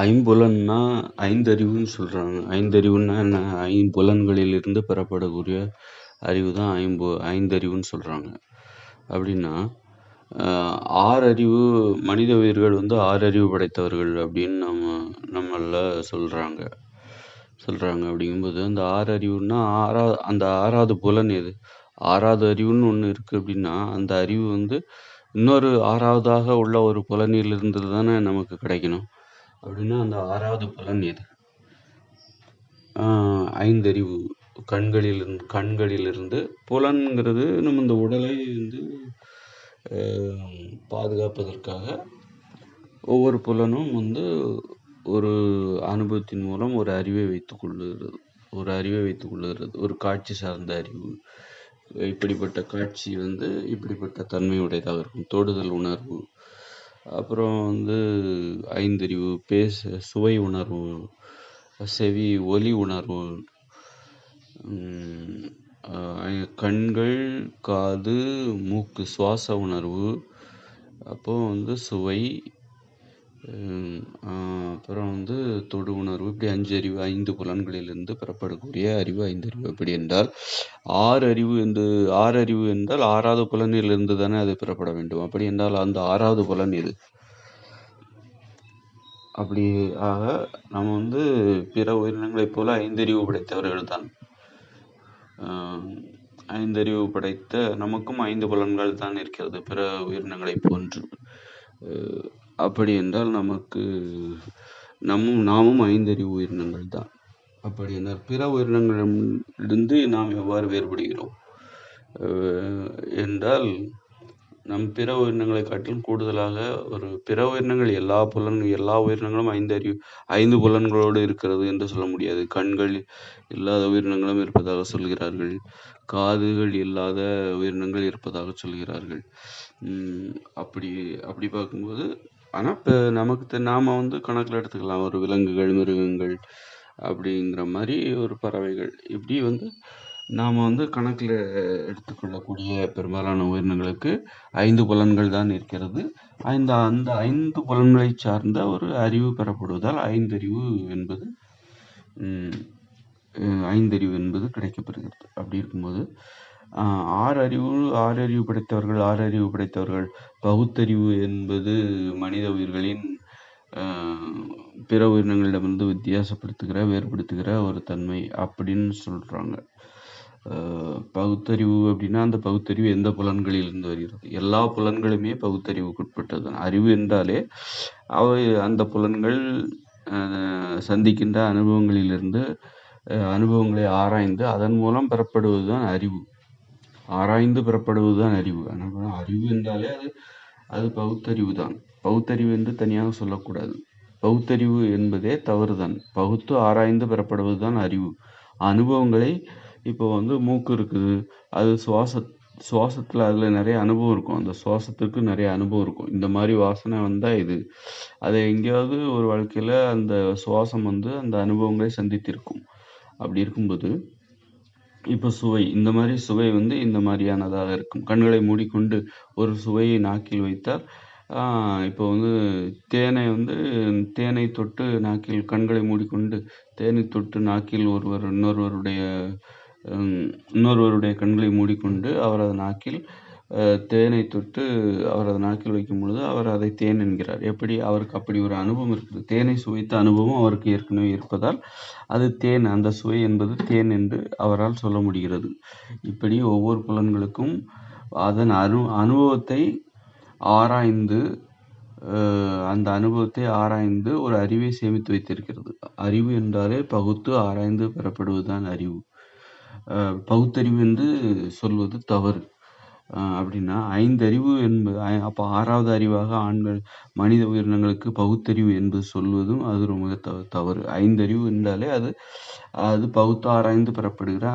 ஐம்புலன்னா ஐந்தறிவுன்னு சொல்கிறாங்க ஐந்தறிவுன்னா என்ன? ஐம்புலன்களிலிருந்து பெறப்படக்கூடிய அறிவு தான் ஐம்பு ஐந்தறிவுன்னு சொல்கிறாங்க அப்படின்னா ஆறறிவு மனித உயிர்கள் வந்து ஆறறிவு படைத்தவர்கள் அப்படின்னு நம்ம நம்மள சொல்கிறாங்க சொல்கிறாங்க அப்படிங்கும்போது அந்த ஆறறிவுன்னா ஆறா அந்த ஆறாவது புலன் எது? ஆறாவது அறிவுன்னு ஒன்று இருக்குது அப்படின்னா அந்த அறிவு வந்து இன்னொரு ஆறாவதாக உள்ள ஒரு புலனிலிருந்து தானே நமக்கு கிடைக்கணும். அப்படின்னா அந்த ஆறாவது புலன் எது? ஐந்தறிவு. கண்களிலிருந்து கண்களிலிருந்து புலன்கிறது நம்ம இந்த உடலை வந்து பாதுகாப்பதற்காக ஒவ்வொரு புலனும் வந்து ஒரு அனுபவத்தின் மூலம் ஒரு அறிவை வைத்துக் கொள்ளுகிறது. ஒரு அறிவை வைத்துக் கொள்ளுகிறது. ஒரு காட்சி சார்ந்த அறிவு. இப்படிப்பட்ட காட்சி வந்து இப்படிப்பட்ட தன்மையுடையதாக இருக்கும். தொடுதல் உணர்வு. அப்புறம் வந்து ஐந்தறிவு பேச சுவை உணர்வு செவி ஒலி உணர்வு கண்கள் காது மூக்கு சுவாச உணர்வு அப்போ வந்து சுவை அப்புறம் வந்து தொடு உணர்வு இப்படி அஞ்சு அறிவு ஐந்து புலன்களிலிருந்து பெறப்படக்கூடிய அறிவு ஐந்தறிவு அப்படி என்றால் ஆறு அறிவு என்று ஆறு அறிவு என்றால் ஆறாவது புலனிலிருந்து தானே அது பெறப்பட வேண்டும். அப்படி என்றால் அந்த ஆறாவது புலன் இது அப்படி ஆக நம்ம வந்து பிற உயிரினங்களைப் போல ஐந்தறிவு படைத்தவர்கள் தான். ஐந்தறிவு படைத்த நமக்கும் ஐந்து புலன்கள் தான் இருக்கிறது பிற உயிரினங்களைப் போன்று. அப்படி என்றால் நமக்கு நம்மும் நாமும் ஐந்தறிவு உயிரினங்கள் தான். அப்படி என்றால் பிற உயிரினங்களிடமிருந்து நாம் எவ்வாறு வேறுபடுகிறோம்? என்றால் நம் பிற உயிரினங்களை காட்டிலும் கூடுதலாக ஒரு பிற உயிரினங்கள் எல்லா புலன் எல்லா உயிரினங்களும் ஐந்து அறிவு ஐந்து புலன்களோடு இருக்கிறது என்று சொல்ல முடியாது. கண்கள் இல்லாத உயிரினங்களும் இருப்பதாக சொல்கிறார்கள். காதுகள் இல்லாத உயிரினங்கள் இருப்பதாக சொல்கிறார்கள். அப்படி அப்படி பார்க்கும்போது ஆனால் இப்போ நமக்கு நாம் வந்து கணக்கில் எடுத்துக்கலாம். ஒரு விலங்குகள் மிருகங்கள் அப்படிங்கிற மாதிரி ஒரு பறவைகள். இப்படி வந்து நாம் வந்து கணக்கில் எடுத்துக்கொள்ளக்கூடிய பெரும்பாலான உயிரினங்களுக்கு ஐந்து புலன்கள் தான் இருக்கிறது. ஐந்து அந்த ஐந்து புலன்களை சார்ந்த ஒரு அறிவு பெறப்படுவதால் ஐந்தறிவு என்பது ஐந்தறிவு என்பது கிடைக்கப்பெறுகிறது அப்படி இருக்கும்போது ஆறு அறிவு ஆறு அறிவு படைத்தவர்கள் ஆறு அறிவு படைத்தவர்கள் பகுத்தறிவு என்பது மனித உயிர்களின் பிற உயிரினங்களிடமிருந்து வித்தியாசப்படுத்துகிற வேறுபடுத்துகிற ஒரு தன்மை அப்படின்னு சொல்கிறாங்க பகுத்தறிவு அப்படின்னா அந்த பகுத்தறிவு எந்த புலன்களில் இருந்து வருகிறது? எல்லா புலன்களுமே பகுத்தறிவுக்குட்பட்டது அறிவு என்றாலே அவை அந்த புலன்கள் சந்திக்கின்ற அனுபவங்களிலிருந்து அனுபவங்களை ஆராய்ந்து அதன் மூலம் பெறப்படுவது தான் அறிவு. ஆராய்ந்து பெறப்படுவது தான் அறிவு. ஆனால் அறிவு என்றாலே அது அது பகுத்தறிவு தான். பகுத்தறிவு என்று தனியாக சொல்லக்கூடாது. பகுத்தறிவு என்பதே தவறு தான் பகுத்து ஆராய்ந்து பெறப்படுவது தான் அறிவு. அனுபவங்களை இப்போ வந்து மூக்கு இருக்குது. அது சுவாச சுவாசத்தில் அதில் நிறைய அனுபவம் இருக்கும். அந்த சுவாசத்துக்கு நிறைய அனுபவம் இருக்கும். இந்த மாதிரி வாசனை வந்தால் இது. அதை எங்கேயாவது ஒரு வாழ்க்கையில் அந்த சுவாசம் வந்து அந்த அனுபவங்களை சந்தித்திருக்கும். அப்படி இருக்கும்போது இப்போ சுவை இந்த மாதிரி சுவை வந்து இந்த மாதிரியானதாக இருக்கும். கண்களை மூடிக்கொண்டு ஒரு சுவையை நாக்கில் வைத்தால் இப்போ வந்து தேனை வந்து தேனை தொட்டு நாக்கில் கண்களை மூடிக்கொண்டு தேனை தொட்டு நாக்கில் ஒருவர் இன்னொருவருடைய இன்னொருவருடைய கண்களை மூடிக்கொண்டு அவரது நாக்கில் தேனை தொட்டு அவரது நாக்கில் வைக்கும் பொழுது அவர் அதை தேன் என்கிறார். எப்படி? அவருக்கு அப்படி ஒரு அனுபவம் இருக்குது. தேனை சுவைத்த அனுபவம் அவருக்கு ஏற்கனவே இருப்பதால் அது தேன் அந்த சுவை என்பது தேன் என்று அவரால் சொல்ல முடிகிறது. இப்படி ஒவ்வொரு புலன்களுக்கும் அதன் அனு அனுபவத்தை ஆராய்ந்து அந்த அனுபவத்தை ஆராய்ந்து ஒரு அறிவை சேமித்து வைத்திருக்கிறது. அறிவு என்றாலே பகுத்து ஆராய்ந்து பெறப்படுவதுதான் அறிவு. பகுத்தறிவு என்று சொல்வது தவறு. அப்படின்னா ஐந்தறிவு என்பது அப்போ ஆறாவது அறிவாக ஆண்கள் மனித உயிரினங்களுக்கு பகுத்தறிவு என்பது சொல்வதும் அது ரொம்ப த தவறு. ஐந்தறிவு என்றாலே அது அது பகுத்து ஆராய்ந்து பெறப்படுகிற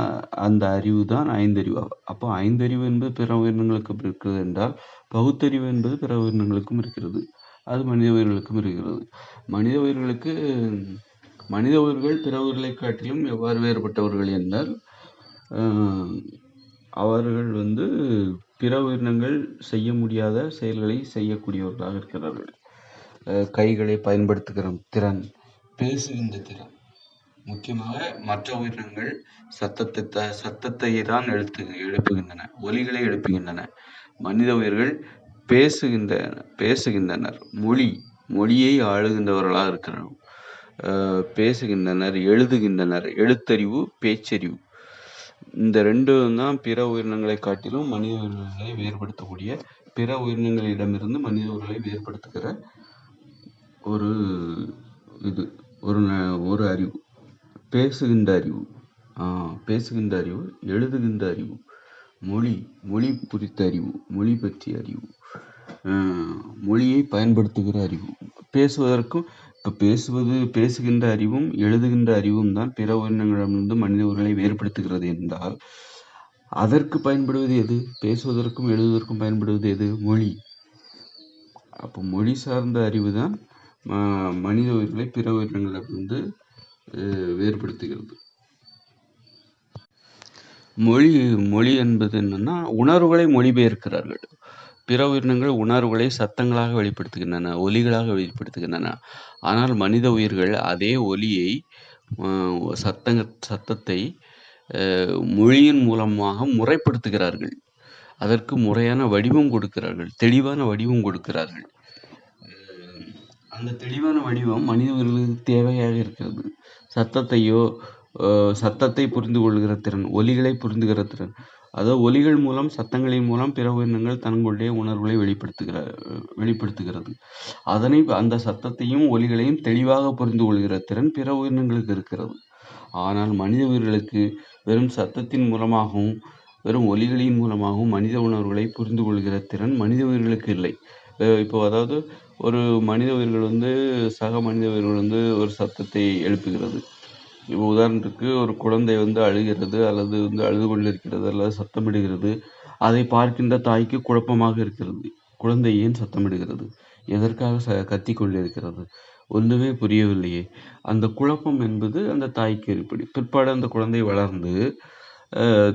அந்த அறிவு தான் ஐந்தறிவு. அப்போ ஐந்தறிவு என்பது பிற உயிரினங்களுக்கு இருக்கிறது என்றால் பகுத்தறிவு என்பது பிற உயிரினங்களுக்கும் இருக்கிறது. அது மனித உயிர்களுக்கும் இருக்கிறது. மனித உயிர்களுக்கு மனித உயிர்கள் பிற உயிர்களை காட்டிலும் எவ்வாறு வேறுபட்டவர்கள் என்றால் அவர்கள் வந்து பிற உயிரினங்கள் செய்ய முடியாத செயல்களை செய்யக்கூடியவர்களாக இருக்கிறார்கள். கைகளை பயன்படுத்துகிற திறன் பேசுகின்ற திறன். முக்கியமாக மற்ற உயிரினங்கள் சத்தத்தை த சத்தத்தை தான் எழுத்து எழுப்புகின்றன ஒலிகளை எழுப்புகின்றன. மனித உயிர்கள் பேசுகின்ற பேசுகின்றனர். மொழி மொழியை ஆளுகின்றவர்களாக இருக்கிறார்கள். பேசுகின்றனர் எழுதுகின்றனர். எழுத்தறிவு பேச்சறிவு. இந்த ரெண்டும் தான் பிற உயிரினங்களை காட்டிலும் மனித உயிரினங்களை வேறுபடுத்தக்கூடிய பிற உயிரினங்களிடமிருந்து மனித உயிர்களை வேறுபடுத்துகிற ஒரு இது ஒரு ந- ஒரு அறிவு. பேசுகின்ற அறிவு. பேசுகின்ற அறிவு எழுதுகின்ற அறிவு மொழி மொழி குறித்த அறிவு மொழி பற்றிய அறிவு மொழியை பயன்படுத்துகிற அறிவு. பேசுவதற்கும் இப்போ பேசுவது பேசுகின்ற அறிவும் எழுதுகின்ற அறிவும் தான் பிற உயிரினங்களிடமிருந்து மனித உயிர்களை வேறுபடுத்துகிறது என்றால் அதற்கு பயன்படுவது எது? பேசுவதற்கும் எழுதுவதற்கும் பயன்படுவது எது? மொழி. அப்போ மொழி சார்ந்த அறிவு தான் மனித உயிர்களை பிற உயிரினங்களிடமிருந்து வேறுபடுத்துகிறது. மொழி மொழி என்பது என்னன்னா உணர்வுகளை மொழிபெயர்க்கிறார்கள். பிற உயிரினங்கள் உணர்வுகளை சத்தங்களாக வெளிப்படுத்துகின்றன ஒலிகளாக வெளிப்படுத்துகின்றன. ஆனால் மனித உயிர்கள் அதே ஒலியை சத்தங்க சத்தத்தை அஹ், மொழியின் மூலமாக முறைப்படுத்துகிறார்கள். அதற்கு முறையான வடிவம் கொடுக்கிறார்கள் தெளிவான வடிவம் கொடுக்கிறார்கள். அந்த தெளிவான வடிவம் மனித உயிர்களுக்கு தேவையாக இருக்கிறது. சத்தத்தையோ சத்தத்தை புரிந்து கொள்கிற திறன் ஒலிகளை புரிந்துகிற திறன். அதாவது ஒலிகள் மூலம் சத்தங்களின் மூலம் பிற உயிரினங்கள் தங்களுடைய உணர்வுகளை வெளிப்படுத்துகிற வெளிப்படுத்துகிறது. அதனை அந்த சத்தத்தையும் ஒலிகளையும் தெளிவாக புரிந்து கொள்கிற திறன் பிற உயிரினங்களுக்கு இருக்கிறது. ஆனால் மனித உயிர்களுக்கு வெறும் சத்தத்தின் மூலமாகவும் வெறும் ஒலிகளின் மூலமாகவும் மனித உணர்வுகளை புரிந்து கொள்கிற திறன் மனித உயிர்களுக்கு இல்லை. இப்போ அதாவது ஒரு மனித உயிர்கள் வந்து சக மனித உயிர்கள் வந்து ஒரு சத்தத்தை எழுப்புகிறது. இப்போ உதாரணத்துக்கு ஒரு குழந்தை வந்து அழுகிறது அல்லது வந்து அழுது கொண்டிருக்கிறது அல்லது சத்தமிடுகிறது அதை பார்க்கின்ற தாய்க்கு குழப்பமாக இருக்கிறது. குழந்தை ஏன் சத்தமிடுகிறது? எதற்காக ச கத்தி கொண்டிருக்கிறது? ஒன்றுமே புரியவில்லையே. அந்த குழப்பம் என்பது அந்த தாய்க்கு ஏற்படி பிற்பாடு அந்த குழந்தை வளர்ந்து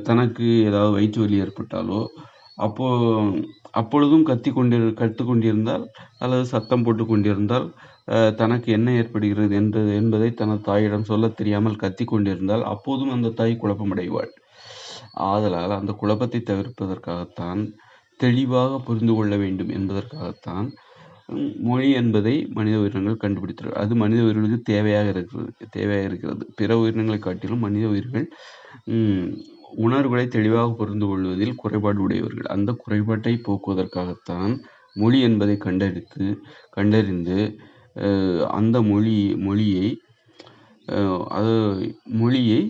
தனக்கு ஏதாவது வயிற்று வலி ஏற்பட்டாலோ அப்போ அப்பொழுதும் கத்தி கொண்டிரு கற்று கொண்டிருந்தால் அல்லது சத்தம் போட்டு கொண்டிருந்தால் தனக்கு என்ன ஏற்படுகிறது என்று என்பதை தனது தாயிடம் சொல்லத் தெரியாமல் கத்தி கொண்டிருந்தால் அப்போதும் அந்த தாய் குழப்பமடைவாள். ஆதலால் அந்த குழப்பத்தை தவிர்ப்பதற்காகத்தான் தெளிவாக புரிந்து கொள்ள வேண்டும் என்பதற்காகத்தான் மொழி என்பதை மனித உயிரினங்கள் கண்டுபிடித்தது அது மனித உயிர்களுக்கு தேவையாக இருக்கிறது தேவையாக இருக்கிறது. பிற உயிரினங்களை காட்டிலும் மனித உயிர்கள் உணர்வுகளை தெளிவாக புரிந்து கொள்வதில் குறைபாடு உடையவர்கள். அந்த குறைபாட்டை போக்குவதற்காகத்தான் மொழி என்பதை கண்டறிந்து கண்டறிந்து அந்த மொழி மொழியை அது மொழியை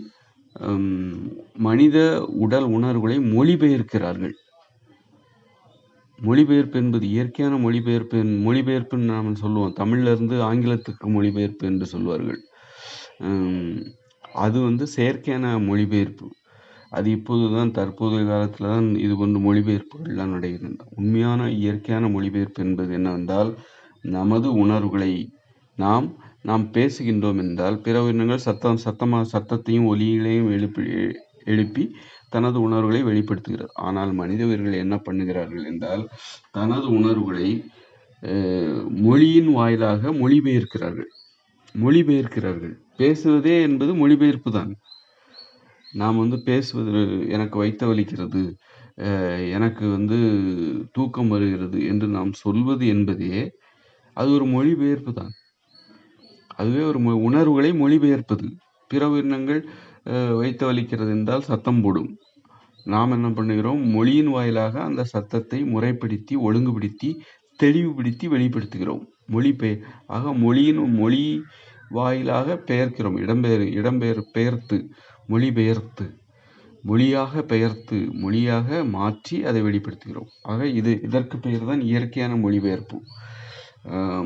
மனித உடல் உணர்வுகளை மொழிபெயர்க்கிறார்கள். மொழிபெயர்ப்பு என்பது இயற்கையான மொழிபெயர்ப்பு மொழிபெயர்ப்புன்னு நாம் சொல்லுவோம். தமிழ்ல இருந்து ஆங்கிலத்துக்கு மொழிபெயர்ப்பு என்று சொல்வார்கள். அது வந்து செயற்கையான மொழிபெயர்ப்பு. அது இப்போது தான் தற்போதைய காலத்தில் தான் இது போன்ற மொழிபெயர்ப்புகள்லாம் நடைகின்றன உண்மையான இயற்கையான மொழிபெயர்ப்பு என்பது என்னவென்றால் நமது உணர்வுகளை நாம் நாம் பேசுகின்றோம் என்றால் பிற உயிரினங்கள் சத்தம் சத்தமாக சத்தத்தையும் ஒலிகளையும் எழுப்பி எழுப்பி தனது உணர்வுகளை வெளிப்படுத்துகிறது. ஆனால் மனித உயிர்கள் என்ன பண்ணுகிறார்கள் என்றால் தனது உணர்வுகளை மொழியின் வாயிலாக மொழிபெயர்க்கிறார்கள். மொழிபெயர்க்கிறார்கள். பேசுவதே என்பது மொழிபெயர்ப்பு தான் நாம் வந்து பேசுவது எனக்கு வைத்த வலிக்கிறது எனக்கு வந்து தூக்கம் வருகிறது என்று நாம் சொல்வது என்பதே அது ஒரு மொழிபெயர்ப்பு தான். அதுவே ஒரு உணர்வுகளை மொழிபெயர்ப்பது. பிற உயிரினங்கள் வைத்த வலிக்கிறது என்றால் சத்தம் போடும். நாம் என்ன பண்ணுகிறோம்? மொழியின் வாயிலாக அந்த சத்தத்தை முறைப்படுத்தி ஒழுங்குபடுத்தி தெளிவுபடுத்தி வெளிப்படுத்துகிறோம். மொழி பெயர் ஆக மொழியின் மொழி வாயிலாக பெயர்க்கிறோம். இடம்பெயர் இடம்பெயர் பெயர்த்து. மொழிபெயர்த்து மொழியாக பெயர்த்து மொழியாக மாற்றி அதை வெளிப்படுத்துகிறோம். ஆக இது இதற்கு பெயர் தான் இயற்கையான மொழிபெயர்ப்பு.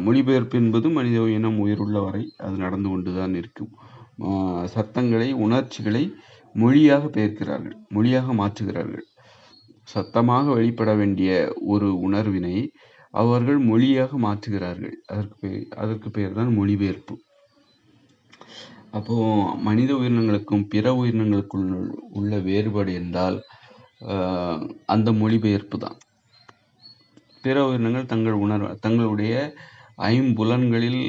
மொழிபெயர்ப்பு என்பது மனித இனம் உயிருள்ள வரை அது நடந்து கொண்டுதான் இருக்கும். சத்தங்களை உணர்ச்சிகளை மொழியாக பெயர்க்கிறார்கள் மொழியாக மாற்றுகிறார்கள். சத்தமாக வெளிப்பட வேண்டிய ஒரு உணர்வினை அவர்கள் மொழியாக மாற்றுகிறார்கள். அதற்கு அதற்கு பெயர் தான் மொழிபெயர்ப்பு. அப்போ மனித உயிரினங்களுக்கும் பிற உயிரினங்களுக்குள் உள்ள வேறுபாடு என்றால் அந்த மொழிபெயர்ப்பு தான். பிற உயிரினங்கள் தங்கள் உணர்வு தங்களுடைய ஐம்புலன்களில்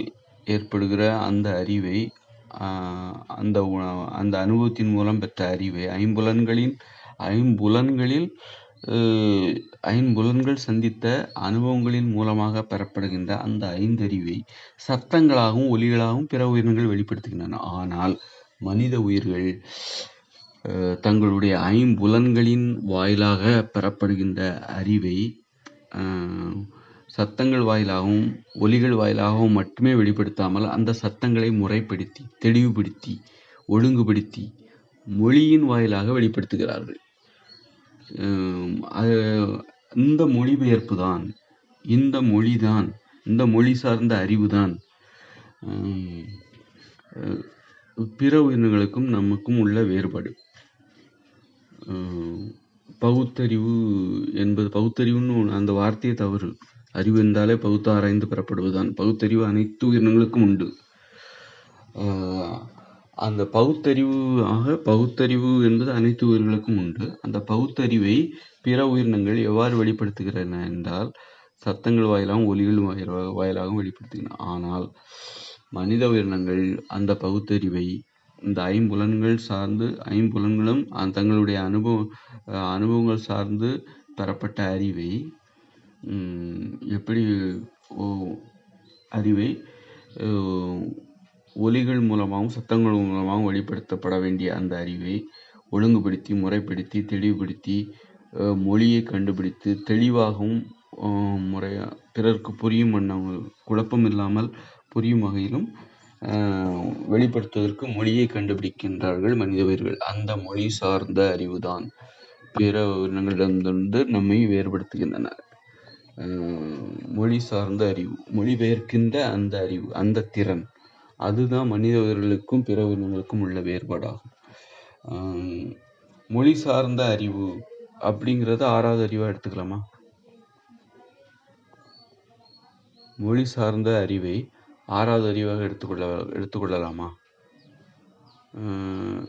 ஏற்படுகிற அந்த அறிவை அந்த உ- அந்த அனுபவத்தின் மூலம் பெற்ற அறிவை ஐம்புலன்களின் ஐம்புலன்களில் ஐம்புலன்கள் சந்தித்த அனுபவங்களின் மூலமாக பெறப்படுகின்ற அந்த ஐந்தறிவை சத்தங்களாகவும் ஒலிகளாகவும் பிற உயிரினங்கள் வெளிப்படுத்துகின்றன. ஆனால் மனித உயிர்கள் தங்களுடைய ஐம்புலன்களின் வாயிலாக பெறப்படுகின்ற அறிவை சத்தங்கள் வாயிலாகவும் ஒலிகள் வாயிலாகவும் மட்டுமே வெளிப்படுத்தாமல் அந்த சத்தங்களை முறைப்படுத்தி தெளிவுபடுத்தி ஒழுங்குபடுத்தி மொழியின் வாயிலாக வெளிப்படுத்துகிறார்கள். இந்த மொழிபெயர்ப்பு தான் இந்த மொழி தான் இந்த மொழி சார்ந்த அறிவு தான் பிற உயிரினங்களுக்கும் நமக்கும் உள்ள வேறுபாடு. பகுத்தறிவு என்பது பகுத்தறிவுன்னு அந்த வார்த்தையே தவறு. அறிவு என்றாலே பகுத்து ஆராய்ந்து பெறப்படுவதுதான். பகுத்தறிவு அனைத்து உயிரினங்களுக்கும் உண்டு. அந்த பகுத்தறிவு ஆக பகுத்தறிவு என்பது அனைத்து உயிர்களுக்கும் உண்டு. அந்த பகுத்தறிவை பிற உயிரினங்கள் எவ்வாறு வெளிப்படுத்துகிறன என்றால் சத்தங்கள் வாயிலாகவும் ஒலிகள் வாயிலாக வாயிலாகவும் வெளிப்படுத்துகின்றன. ஆனால் மனித உயிரினங்கள் அந்த பகுத்தறிவை இந்த ஐம்புலன்கள் சார்ந்து ஐம்புலன்களும் அந்த தங்களுடைய அனுபவம் அனுபவங்கள் சார்ந்து பெறப்பட்ட அறிவை எப்படி ஓ- அறிவை ஒலிகள் மூலமாகவும் சத்தங்கள் மூலமாகவும் வெளிப்படுத்தப்பட வேண்டிய அந்த அறிவை ஒழுங்குபடுத்தி முறைப்படுத்தி தெளிவுபடுத்தி மொழியை கண்டுபிடித்து தெளிவாகவும் முறையாக முறையா பிறருக்கு புரியும் வண்ணம் குழப்பம் இல்லாமல் புரியும் வகையிலும் வெளிப்படுத்துவதற்கு மொழியை கண்டுபிடிக்கின்றார்கள் மனித உயிர்கள் அந்த மொழி சார்ந்த அறிவுதான் பிற உயிரினங்களிடமிருந்து நம்மை வேறுபடுத்துகின்றன. மொழி சார்ந்த அறிவு மொழிபெயர்க்கின்ற அந்த அறிவு அந்த திறன். அதுதான் மனித உயிர்களுக்கும் பிற உயிரினங்களுக்கும் உள்ள வேறுபாடாகும். ஆஹ் மொழி சார்ந்த அறிவு அப்படிங்கிறத ஆறாவது அறிவா எடுத்துக்கலாமா? மொழி சார்ந்த அறிவை ஆறாவது அறிவாக எடுத்துக்கொள்ள எடுத்துக்கொள்ளலாமா?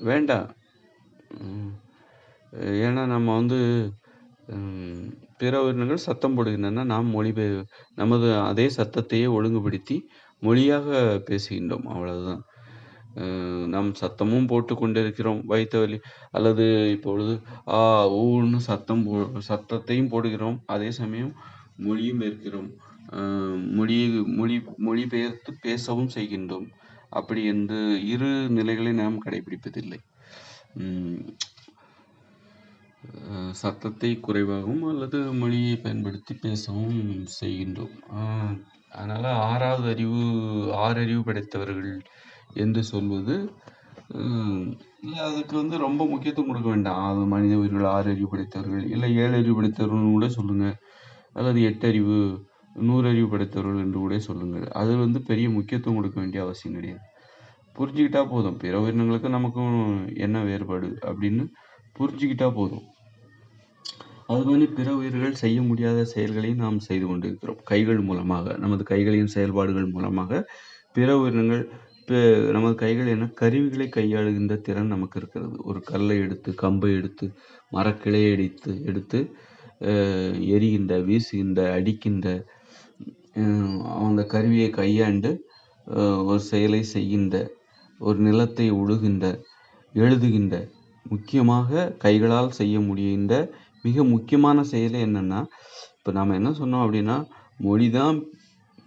வேண்டாம். உம் ஏன்னா நம்ம வந்து உம் பிற உயிரினங்கள் சத்தம் போடுகின்றன நாம் மொழிபெயர் நமது அதே சத்தத்தையே ஒழுங்குபடுத்தி மொழியாக பேசுகின்றோம். அவ்வளவுதான். நாம் சத்தமும் போட்டு கொண்டிருக்கிறோம். வைத்த வலி அல்லது இப்பொழுது ஆ ஊன்னு சத்தம் போ சத்தத்தையும் போடுகிறோம். அதே சமயம் மொழியும் இருக்கிறோம் மொழியை மொழி மொழிபெயர்த்து பேசவும் செய்கின்றோம். அப்படி என்று இரு நிலைகளை நாம் கடைபிடிப்பதில்லை சத்தத்தை குறைவாகவும் அல்லது மொழியை பயன்படுத்தி பேசவும் செய்கின்றோம். ஆஹ் அதனால் ஆறாவது அறிவு ஆறறிவு படைத்தவர்கள் என்று சொல்வது அதுக்கு வந்து ரொம்ப முக்கியத்துவம் கொடுக்க வேண்டாம். அது மனித உயிர்கள் ஆறு அறிவு படைத்தவர்கள் இல்லை ஏழு அறிவு படைத்தவர்கள்னு கூட சொல்லுங்கள் அல்லது எட்டறிவு நூறறிவு படைத்தவர்கள் என்று கூட சொல்லுங்கள். அது வந்து பெரிய முக்கியத்துவம் கொடுக்க வேண்டிய அவசியம் கிடையாது. புரிஞ்சுக்கிட்டா போதும். பிற உயிரினங்களுக்கும் நமக்கும் என்ன வேறுபாடு அப்படின்னு புரிஞ்சுக்கிட்டா போதும். அது மாதிரி பிற உயிர்கள் செய்ய முடியாத செயல்களை நாம் செய்து கொண்டிருக்கிறோம். கைகள் மூலமாக நமது கைகளின் செயல்பாடுகள் மூலமாக பிற உயிரினங்கள் நமது கைகள் என்ன கருவிகளை கையாளுகின்ற திறன் நமக்கு இருக்கிறது. ஒரு கல்லை எடுத்து கம்பை எடுத்து மரக்கிளையை எடுத்து எடுத்து எரிகின்ற வீசுகின்ற அடிக்கின்ற அந்த கருவியை கையாண்டு ஒரு செயலை செய்கின்ற ஒரு நிலத்தை உழுகின்ற எழுதுகின்ற முக்கியமாக கைகளால் செய்ய முடிகின்ற மிக முக்கியமான செயல் என்னென்னா இப்போ நாம் என்ன சொன்னோம் அப்படின்னா மொழி தான்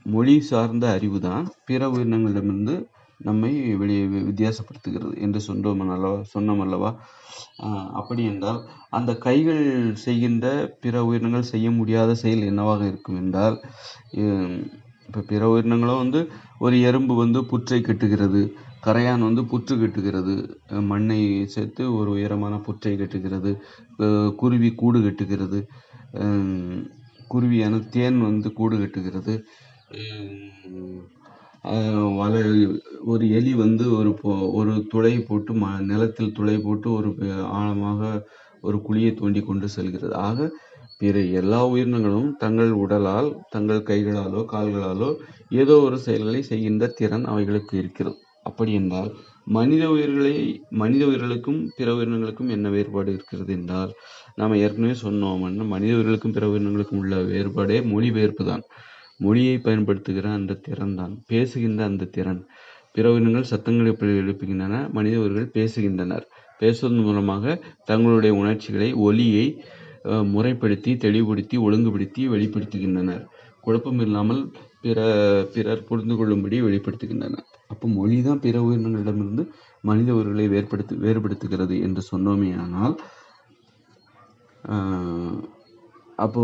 மொழி சார்ந்த அறிவு தான் பிற உயிரினங்களிடமிருந்து நம்மை வெளியே வித்தியாசப்படுத்துகிறது என்று சொன்னோம் அல்லவா சொன்னோம் அல்லவா? அப்படி என்றால் அந்த கைகள் செய்கின்ற பிற உயிரினங்கள் செய்ய முடியாத செயல் என்னவாக இருக்கும் என்றால் இப்போ பிற உயிரினங்களும் வந்து ஒரு எறும்பு வந்து புற்றை கட்டுகிறது கரையான் வந்து புற்று கட்டுகிறது. மண்ணை சேர்த்து ஒரு உயரமான புற்றை கட்டுகிறது. குருவி கூடு கட்டுகிறது. குருவியான தேன் வந்து கூடு கட்டுகிறது. ஹம், வலை ஒரு எலி வந்து ஒரு ஒரு துளை போட்டு ம நிலத்தில் துளை போட்டு ஒரு ஆழமாக ஒரு குழியை தோண்டி கொண்டு செல்கிறது. ஆக பிற எல்லா உயிரினங்களும் தங்கள் உடலால் தங்கள் கைகளாலோ கால்களாலோ ஏதோ ஒரு செயல்களை செய்கின்ற திறன் அவைகளுக்கு இருக்கிறது. அப்படி என்றால் மனித உயிர்களை மனித உயிர்களுக்கும் பிற உயிரினங்களுக்கும் என்ன வேறுபாடு இருக்கிறது என்றால் நாம் ஏற்கனவே சொன்னோம் மனித உயிர்களுக்கும் பிற உயிரினங்களுக்கும் உள்ள வேறுபாடே மொழிபெயர்ப்பு தான். மொழியை பயன்படுத்துகிற அந்த திறன் தான் பேசுகின்ற அந்த திறன். பிற உயிரினங்கள் சத்தங்களை எப்படி எழுப்புகின்றன உயிர்கள் பேசுகின்றனர். பேசுவதன் மூலமாக தங்களுடைய உணர்ச்சிகளை ஒலியை முறைப்படுத்தி தெளிவுபடுத்தி ஒழுங்குபடுத்தி வெளிப்படுத்துகின்றனர். குழப்பம் இல்லாமல் பிற பிறர் புரிந்து கொள்ளும்படி வெளிப்படுத்துகின்றனர். அப்போ மொழி தான் பிற உயிரினங்களிடமிருந்து மனித உயிர்களை வேறுபடுத்து வேறுபடுத்துகிறது என்று சொன்னோமே ஆனால் அப்போ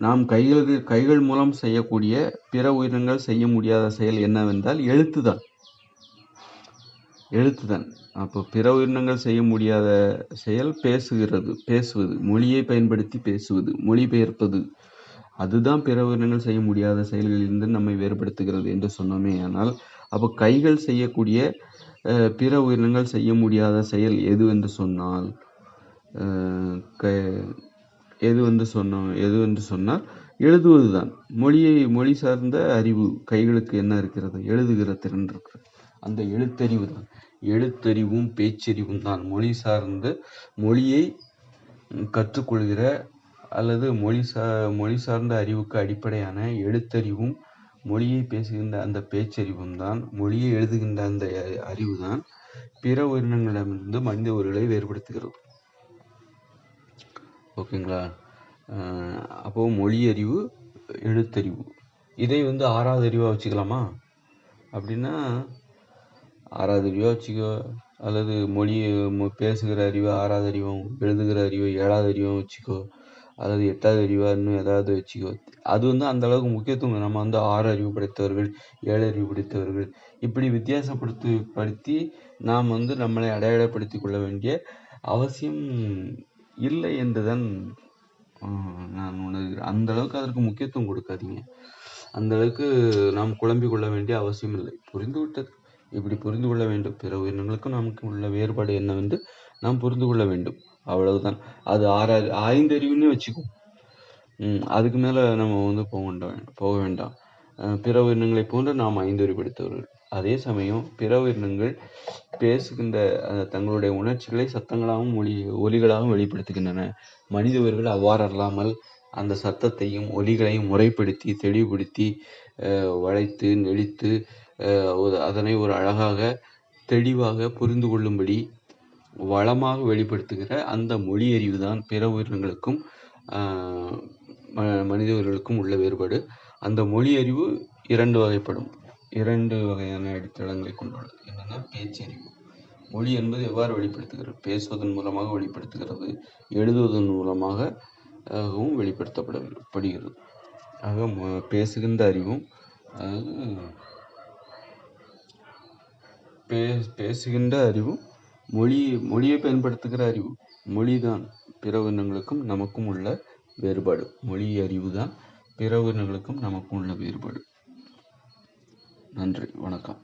நாம் கைகள் கைகள் மூலம் செய்யக்கூடிய பிற உயிரினங்கள் செய்ய முடியாத செயல் என்னவென்றால் எழுத்துதான். எழுத்துதான். அப்போ பிற உயிரினங்கள் செய்ய முடியாத செயல் பேசுகிறது பேசுவது. மொழியை பயன்படுத்தி பேசுவது மொழிபெயர்ப்பது அதுதான் பிற உயிரினங்கள் செய்ய முடியாத செயல்களிலிருந்து நம்மை வேறுபடுத்துகிறது என்று சொன்னோமே ஆனால் அப்போ கைகள் செய்யக்கூடிய பிற உயிரினங்கள் செய்ய முடியாத செயல் எது என்று சொன்னால் க- எது வந்து சொன்னோம் எது என்று சொன்னால் எழுதுவதுதான். மொழியை மொழி சார்ந்த அறிவு கைகளுக்கு என்ன இருக்கிறது? எழுதுகிற திறன் இருக்கிறது. அந்த எழுத்தறிவு தான். எழுத்தறிவும் பேச்சறிவும் தான். மொழி சார்ந்த மொழியை கற்றுக்கொள்கிற அல்லது மொழி சா மொழி சார்ந்த அறிவுக்கு அடிப்படையான எழுத்தறிவும் மொழியை பேசுகின்ற அந்த பேச்சறிவும் தான் மொழியை எழுதுகின்ற அந்த அறிவு தான் பிற உயிரினங்களிடமிருந்து மனித உயிர்களை வேறுபடுத்துகிறது. ஓகேங்களா? அப்போது அப்போ மொழி அறிவு எழுத்தறிவு. இதை வந்து ஆறாவது அறிவாக வச்சுக்கலாமா? அப்படின்னா ஆறாவது அறிவாக வச்சுக்கோ. அல்லது மொழியை மொ- பேசுகிற அறிவை ஆறாவது அறிவும் எழுதுகிற அறிவை ஏழாவது அறிவும் வச்சுக்கோ. அதாவது எட்டாவது அறிவா இன்னும் ஏதாவது வச்சுக்கோ. அது வந்து அந்த அளவுக்கு முக்கியத்துவம் நம்ம வந்து ஆறு அறிவு படைத்தவர்கள் ஏழு அறிவு படைத்தவர்கள். இப்படி வித்தியாசப்படுத்தி படுத்தி நாம் வந்து நம்மளை அடையாளப்படுத்தி கொள்ள வேண்டிய அவசியம் இல்லை என்றுதான் நான் உணர்கிறேன். அந்த அளவுக்கு அதற்கு முக்கியத்துவம் கொடுக்காதீங்க. அந்த அளவுக்கு நாம் குழம்பிக் கொள்ள வேண்டிய அவசியம் இல்லை. புரிந்து விட்டது இப்படி புரிந்து கொள்ள வேண்டும். பிற உயிரினங்களுக்கும் நமக்கு உள்ள வேறுபாடு என்னவென்று நாம் புரிந்து கொள்ள வேண்டும். அவ்வளவுதான். அது ஆறாறு ஐந்து வச்சுக்கும் வச்சுக்கோ. அதுக்கு மேல நம்ம வந்து போக வேண்டாம் போக வேண்டாம். பிற உயிரினங்களை போன்று நாம் ஐந்தறிவுபடுத்தவர்கள் அதே சமயம் பிற உயிரினங்கள் பேசுகின்ற தங்களுடைய உணர்ச்சிகளை சத்தங்களாகவும் ஒலி ஒலிகளாகவும் வெளிப்படுத்துகின்றன. மனித உயிர்கள் அவ்வாறு அல்லாமல் அந்த சத்தத்தையும் ஒலிகளையும் முறைப்படுத்தி தெளிவுபடுத்தி வளைத்து நெளித்து ஒரு- அதனை ஒரு அழகாக தெளிவாக புரிந்து கொள்ளும்படி வளமாக வெளிப்படுத்துகிற அந்த மொழி அறிவு தான் பிற உயிரினங்களுக்கும் ம- மனித உயிர்களுக்கும் உள்ள வேறுபாடு. அந்த மொழி அறிவு இரண்டு வகைப்படும். இரண்டு வகையான அடித்தளங்களை கொண்டுள்ளது. என்னன்னா பேச்சறிவு மொழி என்பது எவ்வாறு வெளிப்படுத்துகிறது? பேசுவதன் மூலமாக வெளிப்படுத்துகிறது. எழுதுவதன் மூலமாகவும் வெளிப்படுத்தப்படப்படுகிறது ஆக பேசுகின்ற அறிவும் அதாவது பே பேசுகின்ற அறிவும் மொழி மொழியை பயன்படுத்துகிற அறிவு. மொழிதான். பிற உயிரினங்களுக்கும் நமக்கும் உள்ள வேறுபாடு. மொழி அறிவு தான் பிற உயிரினங்களுக்கும் நமக்கும் உள்ள வேறுபாடு. நன்றி. வணக்கம்.